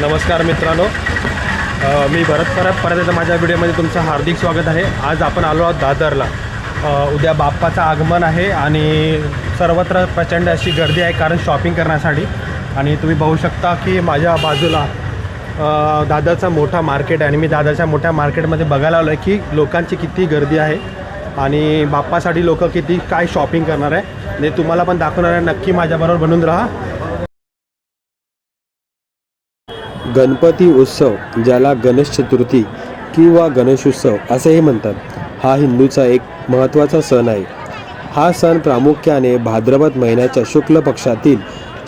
नमस्कार मित्रांनो. मी भरत परत परत येतो माझ्या व्हिडिओमध्ये तुमचं हार्दिक स्वागत आहे. आज आपण आलो आहोत दादरला. उद्या बाप्पाचं आगमन आहे आणि सर्वत्र प्रचंड अशी गर्दी आहे कारण शॉपिंग करण्यासाठी. आणि तुम्ही बघू शकता की माझ्या बाजूला दादाचा दादरचा मोठा मार्केट आहे. आणि मी दादरच्या मोठ्या मार्केटमध्ये बघायला आलो आहे की लोकांची किती गर्दी आहे आणि बाप्पासाठी लोक किती काय शॉपिंग करणार आहे. ते तुम्हाला पण दाखवणार आहे. नक्की माझ्याबरोबर बनून राहा. गणपती उत्सव ज्याला गणेश चतुर्थी किंवा गणेशोत्सव असेही म्हणतात हा हिंदूचा एक महत्त्वाचा सण आहे. हा सण प्रामुख्याने भाद्रपद महिन्याच्या शुक्ल पक्षातील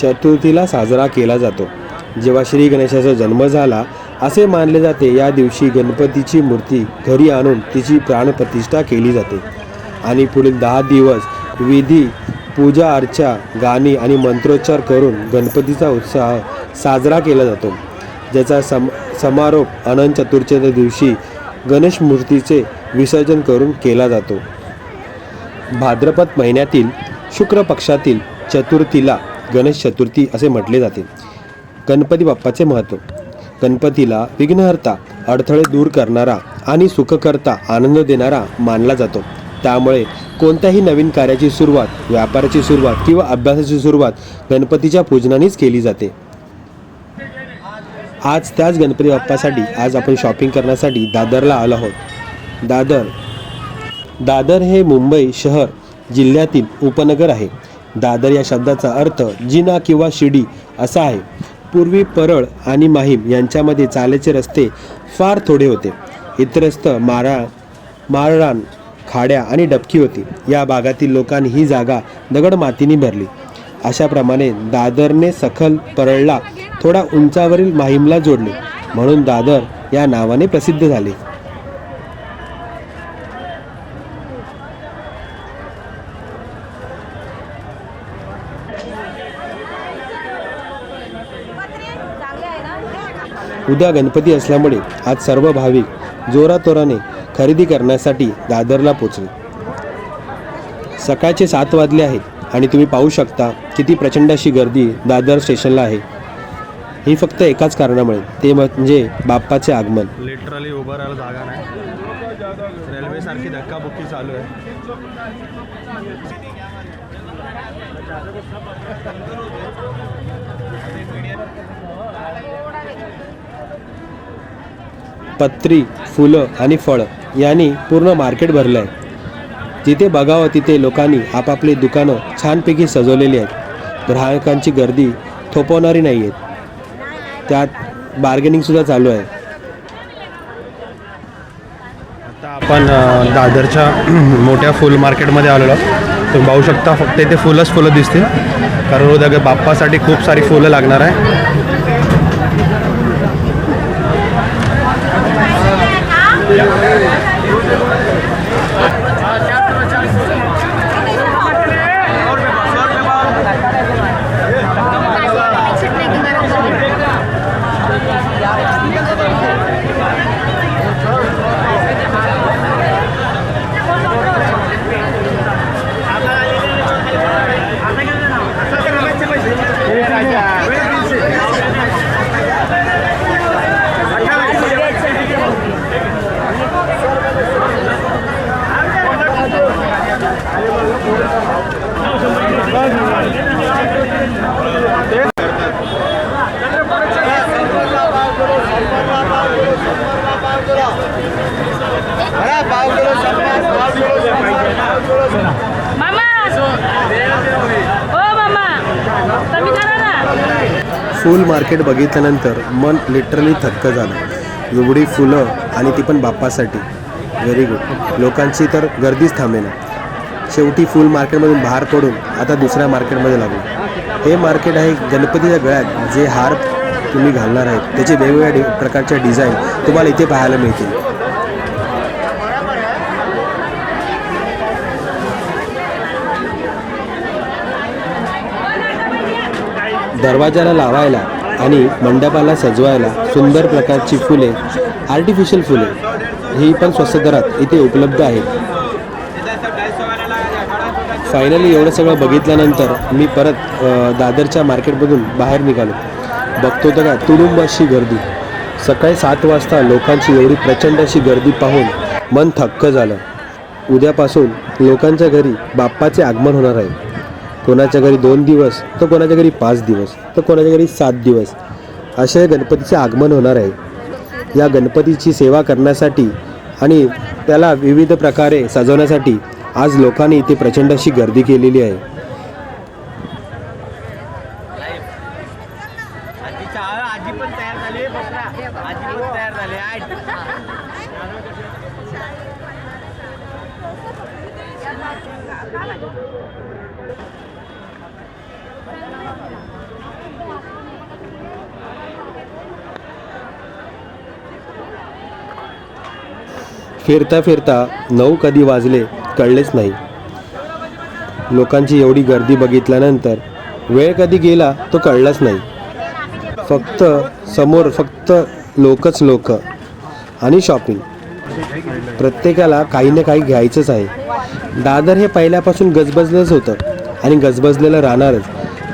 चतुर्थीला साजरा केला जातो. जेव्हा श्री गणेशाचा जन्म झाला असे मानले जाते या दिवशी गणपतीची मूर्ती घरी आणून तिची प्राणप्रतिष्ठा केली जाते. आणि पुढील दहा दिवस विधी पूजा अर्चा गाणी आणि मंत्रोच्चार करून गणपतीचा उत्साह साजरा केला जातो. ज्याचा सम समारोप अनंत चतुर्थीच्या दिवशी गणेश मूर्तीचे विसर्जन करून केला जातो. भाद्रपद महिन्यातील शुक्र पक्षातील चतुर्थीला गणेश चतुर्थी असे म्हटले जाते. गणपती बाप्पाचे महत्त्व. गणपतीला विघ्नहर्ता अडथळे दूर करणारा आणि सुखकर्ता आनंद देणारा मानला जातो. त्यामुळे कोणत्याही नवीन कार्याची सुरुवात व्यापाराची सुरुवात किंवा अभ्यासाची सुरुवात गणपतीच्या पूजनानेच केली जाते. आज त्याच गणपती बाप्पासाठी आज आपण शॉपिंग करण्यासाठी दादरला आलो आहोत. दादर दादर हे मुंबई शहर जिल्ह्यातील उपनगर आहे. दादर या शब्दाचा अर्थ जिना किंवा शिडी असा आहे. पूर्वी परळ आणि माहीम यांच्यामध्ये चालायचे रस्ते फार थोडे होते. इतरस्त मारा मारळान खाड्या आणि डबकी होती. या भागातील लोकांनी ही जागा दगड मातीने भरली. अशाप्रमाणे दादरने सखल परळला थोडा उंचावरील माहीमला जोडले. म्हणून दादर या नावाने प्रसिद्ध झाले. उद्या गणपती असल्यामुळे आज सर्व भाविक जोरातोराने खरेदी करण्यासाठी दादरला पोचले. सकाळचे सात वाजले आहेत आणि तुम्ही पाहू शकता किती प्रचंड अशी गर्दी दादर स्टेशनला आहे. ही फक्त एकाच कारणामुळे ते म्हणजे बाप्पाचे आगमन. लिटरली उभं राहायला जागा नाही. रेल्वेसारखी धक्काबुक्की चालू आहे. पत्री फुलं आणि फळं यांनी पूर्ण मार्केट भरलं आहे जिथे बघावं तिथे लोकांनी आपापली दुकानं छानपैकी सजवलेली आहेत. ग्राहकांची गर्दी थोपवणारी नाही आहेत त्यात बार्गेनिंगसुद्धा चालू आहे. आता आपण दादरच्या मोठ्या फुल मार्केटमध्ये आलेलो तुम्ही पाहू शकता फक्त इथे फुलंच फुलं दिसतील. कारण हो, उद्या बाप्पासाठी खूप सारी फुलं लागणार आहे. อะ फुल मार्केट बघितल्यानंतर मन लिटरली थक्क झालं. एवढी फुलं आणि ती पण बाप्पासाठी. व्हेरी गुड लोकांची तर गर्दीच थांबेना. शेवटी फुल मार्केटमधून बाहेर पडून आता दुसऱ्या मार्केटमध्ये लागलो. हे मार्केट आहे गणपतीच्या गळ्यात. जे हार तुम्ही घालणार आहेत त्याचे वेगवेगळ्या डि प्रकारच्या डिझाईन तुम्हाला इथे पाहायला मिळतील. दरवाजाला लावायला आणि मंडपाला सजवायला सुंदर प्रकारची फुले आर्टिफिशियल फुले ही पण स्वस्त दरात इथे उपलब्ध आहेत. फायनली एवढं सगळं बघितल्यानंतर मी परत दादरच्या मार्केटमधून बाहेर निघालो. बघतो तर काय तुडुंब अशी गर्दी. सकाळी सात वाजता लोकांची एवढी प्रचंड अशी गर्दी पाहून मन थक्क झालं. उद्यापासून लोकांच्या घरी बाप्पाचे आगमन होणार आहे. कोणाच्या घरी दोन दिवस तर कोणाच्या घरी पाच दिवस तर कोणाच्या घरी सात दिवस. असे गणपतीचे आगमन होणार आहे. या गणपतीची सेवा करण्यासाठी आणि त्याला विविध प्रकारे सजवण्यासाठी आज लोकांनी इथे प्रचंड अशी गर्दी केलेली आहे आजी पण तयार झाली आजी पण तयार झाली फिरता फिरता नऊ कधी वाजले कळलेच नाही. लोकांची एवढी गर्दी बघितल्यानंतर वेळ कधी गेला तो कळलाच नाही. फक्त समोर फक्त लोकच लोक आणि शॉपिंग प्रत्येकाला काही ना काही घ्यायचंच आहे. दादर हे पहिल्यापासून गजबजलंच होतं आणि गजबजलेलं राहणारच.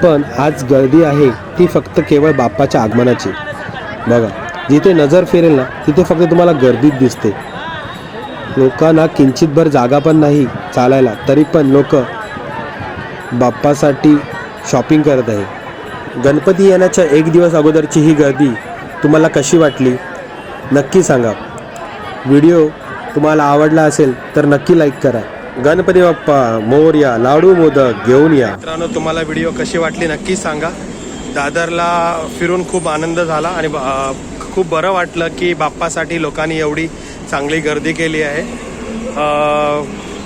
पण आज गर्दी आहे ती फक्त केवळ बाप्पाच्या आगमनाची. बघा जिथे नजर फिरेल ना तिथे फक्त तुम्हाला गर्दीच दिसते. लोकांना किंचितभर जागा पण नाही चालायला तरी पण लोक बाप्पासाठी शॉपिंग करत आहे गणपती येण्याच्या एक दिवस अगोदरची ही गर्दी तुम्हाला कशी वाटली? नक्की सांगा. व्हिडिओ तुम्हाला आवडला असेल तर नक्की लाईक करा. गणपती बाप्पा मोरया लाडू मोदक घेऊन या. मित्रांनो तुम्हाला व्हिडिओ कशी वाटली नक्की सांगा. दादरला फिरून खूप आनंद झाला आणि खूप बरं वाटलं की बाप्पासाठी लोकांनी एवढी चांगली गर्दी केली आहे.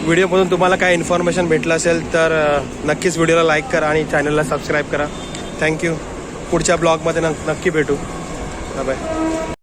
व्हिडिओमधून तुम्हाला काय इन्फॉर्मेशन भेटलं असेल तर नक्कीच व्हिडिओला लाईक करा आणि चॅनलला सबस्क्राईब करा. थँक्यू पुढच्या ब्लॉगमध्ये नक्की भेटू. बाय